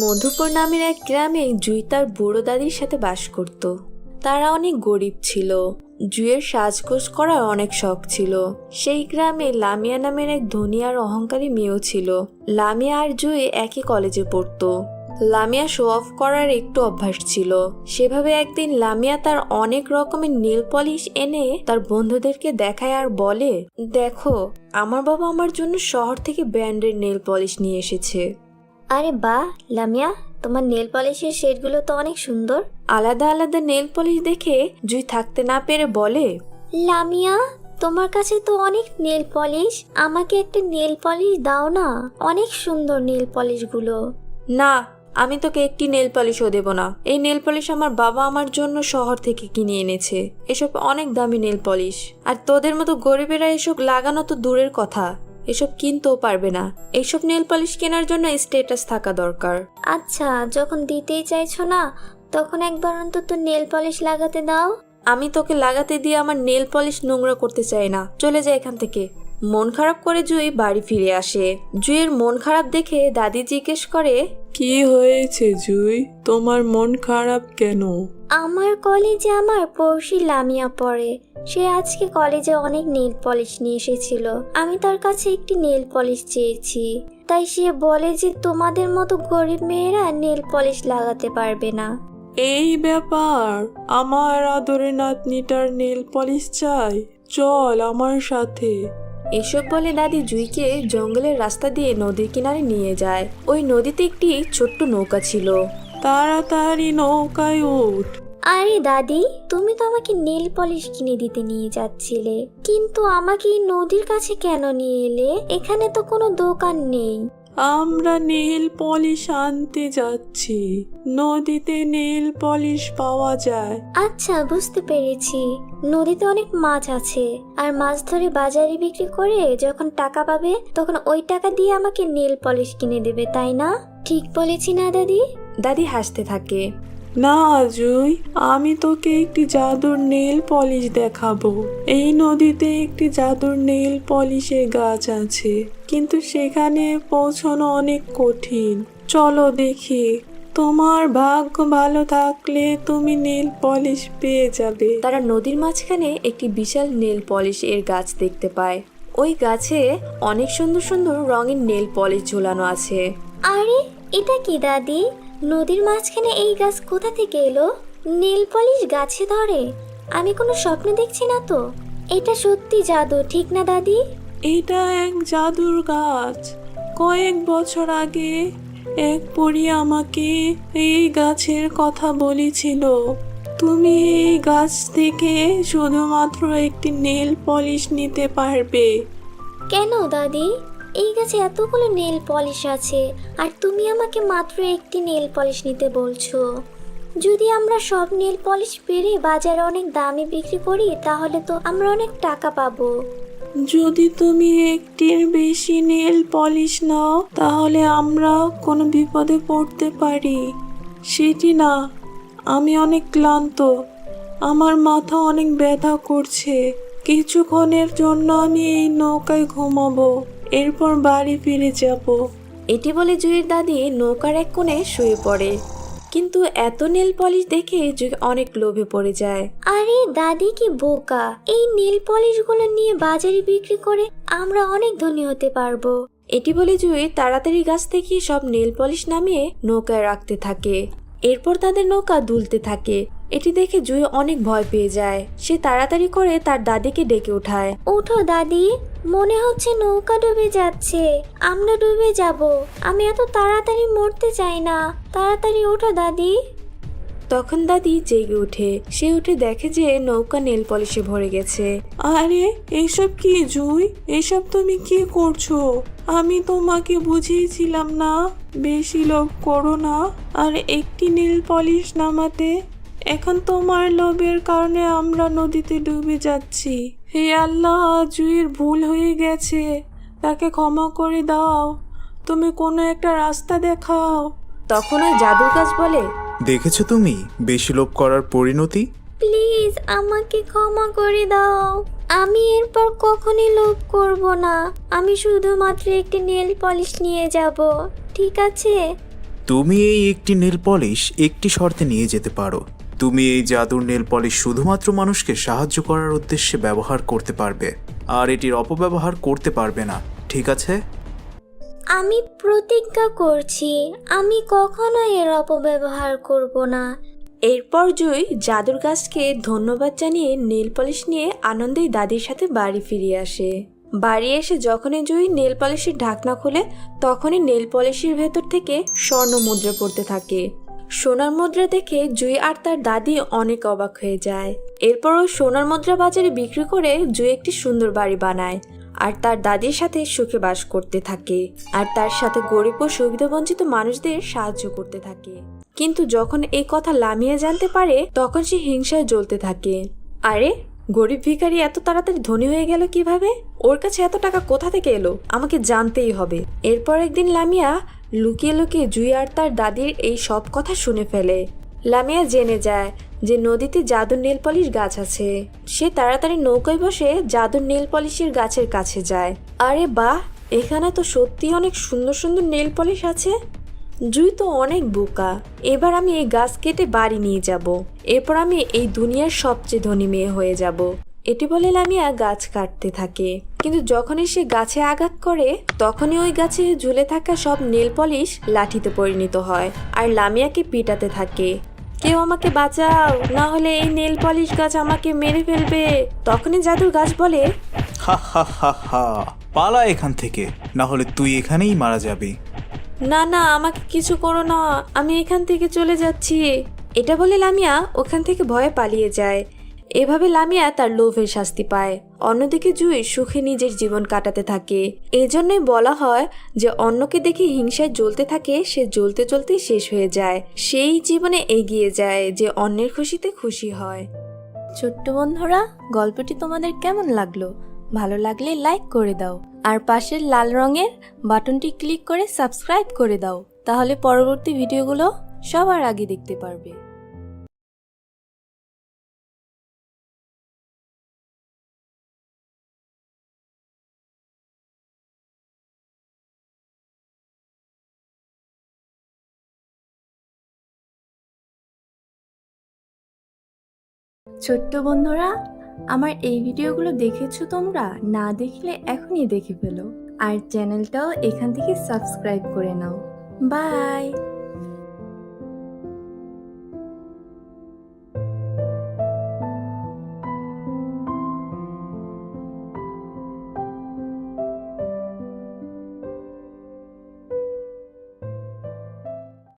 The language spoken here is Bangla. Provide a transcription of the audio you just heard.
মধুপুর নামের এক গ্রামে জুই তার বুড়ো দাদির সাথে বাস করত। তারা অনেক গরিব ছিল। জুয়ের সাজগোজ করার অনেক শখ ছিল। সেই গ্রামে লামিয়া নামের এক ধনী আর অহংকারী মেয়েও ছিল। লামিয়া আর জুই একই কলেজে পড়তো। লামিয়া শো অফ করার একটু অভ্যাস ছিল। সেভাবে একদিন লামিয়া তার অনেক রকমের নীল পলিশ এনে তার বন্ধুদেরকে দেখায় আর বলে, দেখো, আমার বাবা আমার জন্য শহর থেকে ব্র্যান্ডের নেল পলিশ নিয়ে এসেছে। আরে বাহ লামিয়া তোমার নেল পলিশের শেডগুলো তো অনেক সুন্দর। আলাদা আলাদা নেল পলিশ দেখে জুই থাকতে না পেরে বলে। লামিয়া তোমার কাছে তো অনেক নেল পলিশ আমাকে একটা নেল পলিশ দাও না। অনেক সুন্দর নেল পলিশগুলো না আমি তোকে একটি নেল পলিশও দেব না। এই নেল পলিশ আমার বাবা আমার জন্য শহর থেকে কিনে এনেছে। এসব অনেক দামি নেল পলিশ আর তোদের মতো গরিবেরা এসব লাগানো তো দূরের কথা। এসব কিনতেও পারবে না। এইসব নেল পলিশ কেনার জন্য স্টেটাস থাকা দরকার। আচ্ছা যখন দিতেই চাইছো না তখন একবার অন্তত নেল পলিশ লাগাতে দাও। আমি তোকে লাগাতে দিয়ে আমার নেল পলিশ নোংরা করতে চাই না। চলে যায় এখান থেকে। মন খারাপ করে জুই বাড়ি ফিরে আসে। জুইয়ের মন খারাপ দেখে দাদি জিজ্ঞেস করে কি হয়েছে জুই? তোমার মন খারাপ কেন? আমার কলেজে আমার পড়শি লামিয়া পড়ে। সে আজকে কলেজে অনেক নেল পলিশ নিয়ে এসেছিল। আমি তার কাছে একটি নেল পলিশ চেয়েছি। তাই সে বলে যে তোমাদের মতো গরিব মেয়েরা নেল পলিশ লাগাতে পারবে না। এই ব্যাপার? আমার আদরে নাতনিটার নেল পলিশ চাই? চল আমার সাথে। এসব বলে দাদি জুইকে জঙ্গলের রাস্তা দিয়ে নদীর কিনারে নিয়ে যায়। ওই নদীতে একটি ছোট্ট নৌকা ছিল। তাড়াতাড়ি নৌকায় উঠ। আরে দাদি, তুমি তো আমাকে নেল পলিশ কিনে দিতে নিয়ে যাচ্ছিলে। কিন্তু আমাকে নদীর কাছে কেন নিয়ে এলে? এখানে তো কোনো দোকান নেই। আমরা নেল পলিশ আনতে যাচ্ছি। নদীতে নেল পলিশ পাওয়া যায়। আচ্ছা বুঝতে পেরেছি। নদীতে অনেক মাছ আছে। আর মাছ ধরে বাজারে বিক্রি করে যখন টাকা পাবে তখন ওই টাকা দিয়ে আমাকে নেল পলিশ কিনে দেবে তাই না? ঠিক বলেছি না দাদি? দাদি হাসতে থাকে। না জুই আমি তোকে একটি জাদুর নেল পলিশ দেখাবো। এই নদীতে একটি জাদুর নেল পলিশের গাছ আছে কিন্তু সেখানে পৌঁছানো অনেক কঠিন। চলো দেখি তোমার ভাগ্য ভালো থাকলে তুমি নেল পলিশ পেয়ে যাবে। তারা নদীর মাঝখানে একটি বিশাল নেল পলিশ এর গাছ দেখতে পায়। ওই গাছে অনেক সুন্দর সুন্দর রঙের নেল পলিশ ঝোলানো আছে। আরে এটা কি দাদি? নদীর মাঝখানে এই গাছ কোথা থেকে এলো? নেল পলিশ গাছে ধরে। আমি কোনো স্বপ্ন দেখছি না তো। এটা সত্যি জাদু ঠিক না দাদি? এটা এক জাদুর গাছ। কয়েক বছর আগে এক পরী আমাকে এই গাছের কথা বলেছিল। তুমি এই গাছ থেকে শুধুমাত্র একটি নেল পলিশ নিতে পারবে। কেন দাদি? এই গাছে এতগুলো নেল পলিশ আছে, আর তুমি আমাকে মাত্র একটি নেল পলিশ নিতে বলছো। যদি আমরা সব নেল পলিশ পেরে বাজারে অনেক দামে বিক্রি করি, তাহলে তো আমরা অনেক টাকা পাবো। যদি তুমি একটির বেশি নেল পলিশ নাও, তাহলে আমরা কোনো বিপদে পড়তে পারি। সেটি না, আমি অনেক ক্লান্ত। আমার মাথা অনেক ব্যথা করছে। কিছুক্ষণের জন্য আমি এই নৌকায় ঘুমাবো। এরপর বাড়ি ফিরে যাব। এটি বলে জুইয়ের দাদি নৌকার এক কোণে শুয়ে পড়ে। কিন্তু এত নেল পলিশ দেখে জুই অনেক লোভে পড়ে যায়। আরে দাদি কি বোকা? এই নেল পলিশগুলো নিয়ে বাজারে বিক্রি করে আমরা অনেক ধনী হতে পারব। এটি বলে জুই তাড়াতাড়ি গাছ থেকে সব নেল পলিশ নামিয়ে নৌকায় রাখতে থাকে। এরপর তাদের নৌকা দুলতে থাকে। এটি দেখে জুই অনেক ভয় পেয়ে যায়। সে তাড়াতাড়ি করে তার দাদিকে ডেকে ওঠায় ওঠো দাদি। মনে হচ্ছে নৌকা ডুবে যাচ্ছে। আমরা ডুবে যাব। আমি এত তাড়াতাড়ি মরতে চাই না। তাড়াতাড়ি ওঠো দাদি। তখন দাদি জেগে ওঠে। সে উঠে দেখে যে নৌকা নেল পলিশে ভরে গেছে। আরে এইসব কি জুই? এসব তুমি কি করছ? আমি তোমাকে বুঝিয়েছিলাম না। বেশি লোভ করো না। আর একটি নীল পলিশ নামাতে এখন তোমার লোভের কারণে আমরা নদীতে ডুবে যাচ্ছি। হে আল্লাহ জুইয়ের ভুল হয়ে গেছে। তাকে ক্ষমা করে দাও। তুমি কোনো একটা রাস্তা দেখাও। তখন ওই জাদুর গাছ বলে দেখেছ তুমি বেশি লোভ করার পরিণতি? প্লিজ আমাকে ক্ষমা করে দাও। আমি এরপর কখনই লোভ করব না। আমি শুধুমাত্র একটি নেল পলিশ নিয়ে যাব। ঠিক আছে? তুমি এই একটি নেল পলিশ একটি শর্তে নিয়ে যেতে পারো। তুমি এই জাদুর নেল পলিশ শুধুমাত্র মানুষকে সাহায্য করার উদ্দেশ্যে ব্যবহার করতে পারবে আর এটির অপব্যবহার করতে পারবে না ঠিক আছে? আমি প্রতিজ্ঞা করছি আমি কখনো এর অপব্যবহার করব না। এরপর জুই জাদুর গাছকে ধন্যবাদ জানিয়ে নেল পলিশ নিয়ে আনন্দেই দাদির সাথে বাড়ি ফিরে আসে। বাড়ি এসে যখনই জুই নেল পলিশের ঢাকনা খুলে তখনই নেল পলিশের ভেতর থেকে স্বর্ণ মুদ্রা পড়তে থাকে। সোনার মুদ্রা দেখে জুই আর তার দাদি অনেক অবাক হয়ে যায়। এরপর সোনার মুদ্রা বাজারে বিক্রি করে জুই একটি সুন্দর বাড়ি বানায় আর তার দাদির সাথে সুখে বাস করতে থাকে আর তার সাথে গরিব ও সুবিধাবঞ্চিত মানুষদের সাহায্য করতে থাকে। কিন্তু যখন এই কথা লামিয়া জানতে পারে, তখন সে হিংসায় জ্বলতে থাকে। আরে, গরিব ভিখারি এত তাড়াতাড়ি ধনী হয়ে গেল কীভাবে? ওর কাছে এত টাকা কোথা থেকে এলো? আমাকে জানতেই হবে। এরপর একদিন লামিয়া লুকিয়ে লুকিয়ে জুই আর তার দাদির এই সব কথা শুনে ফেলে। লামিয়া জেনে যায় যে নদীতে জাদুর নীল পলিশ গাছ আছে। সে তাড়াতাড়ি নৌকায় বসে জাদুর নীল পলিশের গাছের কাছে যায়। আরে বাহ, এখানে তো সত্যি অনেক সুন্দর সুন্দর নেল পলিশ আছে। জুই তো অনেক বোকা। এবার আমি এই গাছ কেটে বাড়ি নিয়ে যাব। এরপর আমি এই দুনিয়ার সবচেয়ে ধনী মেয়ে হয়ে যাব। এটি বলে লামিয়া গাছ কাটতে থাকে। কিন্তু যখনই সে গাছে আঘাত করে তখনই ওই গাছে ঝুলে থাকা সব নেল পলিশ লাঠিতে পরিণত হয় আর লামিয়াকে পিটাতে থাকে। কেউ আমাকে বাঁচাও না হলে এই নেল পলিশ গাছ আমাকে মেরে ফেলবে তখনই জাদুর গাছ বলে হা হা হা হা পালা এখান থেকে না হলে তুই এখানেই মারা যাবি। না না আমাকে কিছু করো না আমি এখান থেকে চলে যাচ্ছি। এটা বলে লামিয়া ওখান থেকে ভয়ে পালিয়ে যায়। এভাবে লামিয়া তার লোভের শাস্তি পায়। অন্যদিকে জুই সুখে নিজের জীবন কাটাতে থাকে। এই জন্যই বলা হয় যে, অন্যকে দেখে হিংসায় জ্বলতে থাকে, সে জ্বলতে জ্বলতেই শেষ হয়ে যায়। সেই জীবনে এগিয়ে যায় যে, অন্যের খুশিতে খুশি হয়। ছোট্ট বন্ধুরা, গল্পটি তোমাদের কেমন লাগল? ভালো লাগলে লাইক করে দাও। আর পাশের লাল রঙের বাটনটি ক্লিক করে সাবস্ক্রাইব করে দাও। তাহলে পরবর্তী ভিডিওগুলো সবার আগে দেখতে পারবে। ছোট্ট বন্ধুরা, আমার এই ভিডিওগুলো দেখেছ তোমরা? না দেখলে এখনই দেখে ফেলো। আর চ্যানেলটাও এখান থেকে সাবস্ক্রাইব করে নাও। বাই!